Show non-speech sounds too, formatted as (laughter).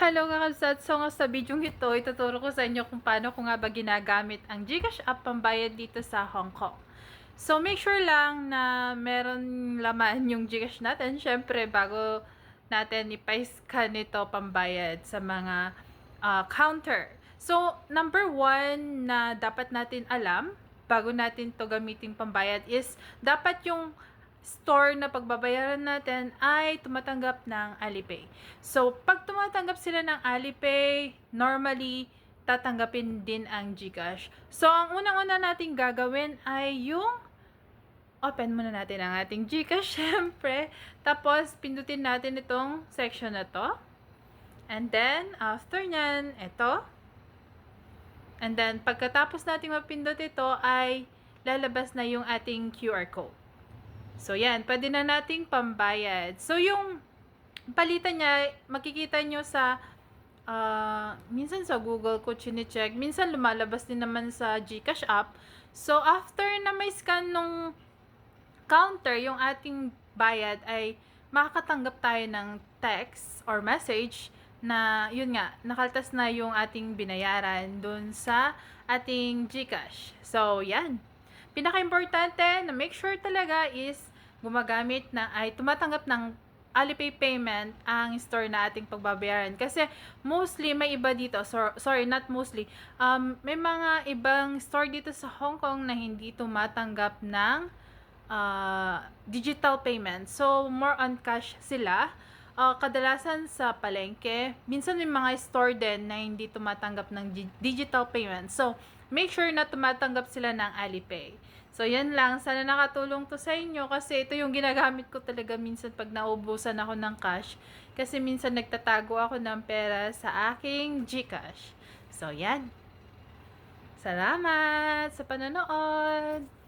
Hello kakabsat! So nga sa video ito, ituturo ko sa inyo kung paano ko nga ba ginagamit ang Gcash app pambayad dito sa Hong Kong. So make sure lang na meron laman yung Gcash natin. Siyempre, bago natin ipa-scan ito pambayad sa mga ah, counter. So, number one na dapat natin alam bago natin to gamitin pambayad is dapat yung store na pagbabayaran natin ay tumatanggap ng Alipay. So, pag tumatanggap sila ng Alipay, normally, tatanggapin din ang GCash. So, ang unang-una nating gagawin ay yung open muna natin ang ating GCash, (laughs) syempre. Tapos, pindutin natin itong section na to. And then, after nyan, ito. And then, pagkatapos nating mapindot ito, ay lalabas na yung ating QR code. So, yan. Pwede na nating pambayad. So, yung palitan niya, makikita nyo sa, ah, minsan sa Google ko chine-check. Minsan lumalabas din naman sa Gcash app. So, after na may scan nung counter, yung ating bayad ay makakatanggap tayo ng text or message na yun nga, nakaltas na yung ating binayaran dun sa ating GCash. So, yan. Pinaka-importante na make sure talaga is gumagamit na ay tumatanggap ng Alipay payment ang store na ating pagbabayaran. Kasi mostly may iba dito, so, sorry, not mostly, um, may mga ibang store dito sa Hong Kong na hindi tumatanggap ng uh, digital payment. So, more on cash sila. Uh, kadalasan sa palengke, minsan may mga store din na hindi tumatanggap ng gi- digital payment. So, make sure na tumatanggap sila ng Alipay. So, yan lang. Sana nakatulong to sa inyo kasi ito yung ginagamit ko talaga minsan pag naubusan ako ng cash. Kasi minsan nagtatago ako ng pera sa aking Gcash. So, yan. Salamat sa panonood!